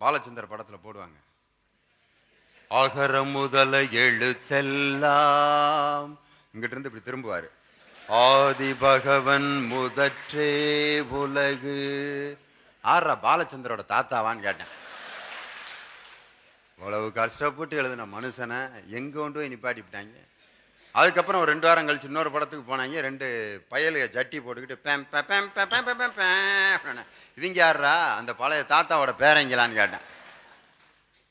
பாலச்சந்தர் படத்துல போடுவாங்க. அகர முதல எழுத்தெல்லாம். இங்கிட்ட இருந்து இப்படி திரும்புவாரு. ஆதி பகவன் முதற்றே உலகு. ஆறா பாலச்சந்தரோட தாத்தாவான்னு கேட்டேன். இவ்வளவு கஷ்டப்பட்டு எழுதின மனுஷனை எங்க கொண்டு போய் நிப்பாட்டிவிட்டாங்க? அதுக்கப்புறம் ஒரு ரெண்டு வாரம் கழிச்சு இன்னொரு படத்துக்கு போனாங்க. ரெண்டு பயலுக ஜட்டி போட்டுக்கிட்டு பேம் பே பேம் பே பேம் பே பேம். இவங்க யாருடா அந்த பழைய தாத்தாவோட பேரங்களான்னு கேட்டேன்.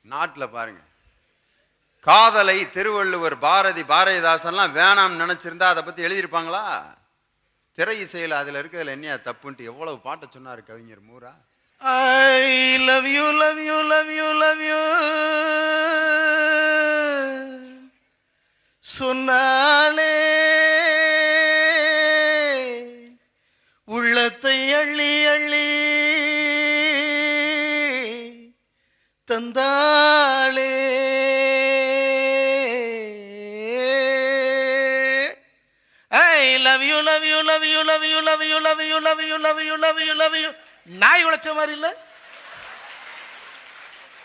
நாட்டில் பாருங்க. காதலை திருவள்ளுவர் பாரதி பாரதிதாசன்லாம் வேணாம்னு நினைச்சிருந்தா அதை பத்தி எழுதியிருப்பாங்களா? திரை இசையில் அதுல இருக்கிறதுல என்ன தப்புன்ட்டு எவ்வளவு பாட்டை சொன்னாரு கவிஞர் Moora? I love you love you love you love you சொன்னாலே தந்தாளே. I love you love you love you love you love you love you love you love you love you love you நாய் உழைச்ச மாதிரி இல்ல?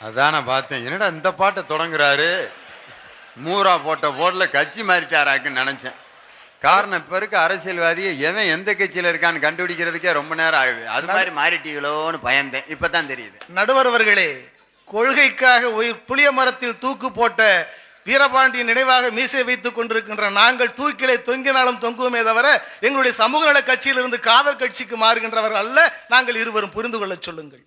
அதான் நான் பார்த்தேன். என்னடா இந்த பாட்டை தொடங்குறாரு? மூரா போட்ட போர்டுல கட்சி மாறிட்டாராக்குன்னு நினைச்சேன். காரணம் இப்ப இருக்க அரசியல்வாதியை எவன் எந்த கட்சியில இருக்கான்னு கண்டுபிடிக்கிறதுக்கே ரொம்ப நேரம் ஆகுது. அது மாதிரி மாறிட்டீங்களோன்னு பயந்தேன். இப்பதான் தெரியுது. நடுவர் அவர்களே கொள்கைக்காக உயிர் புளிய மரத்தில் தூக்கு போட்ட வீரபாண்டியின் நினைவாக மீசை வைத்துக் கொண்டிருக்கின்ற நாங்கள் தூக்கிலே தொங்கினாலும் தொங்குவோமே தவிர எங்களுடைய சமூக நல கட்சியிலிருந்து காதல் கட்சிக்கு மாறுகின்றவர் அல்ல. நாங்கள் இருவரும் புரிந்து கொள்ளச் சொல்லுங்கள்.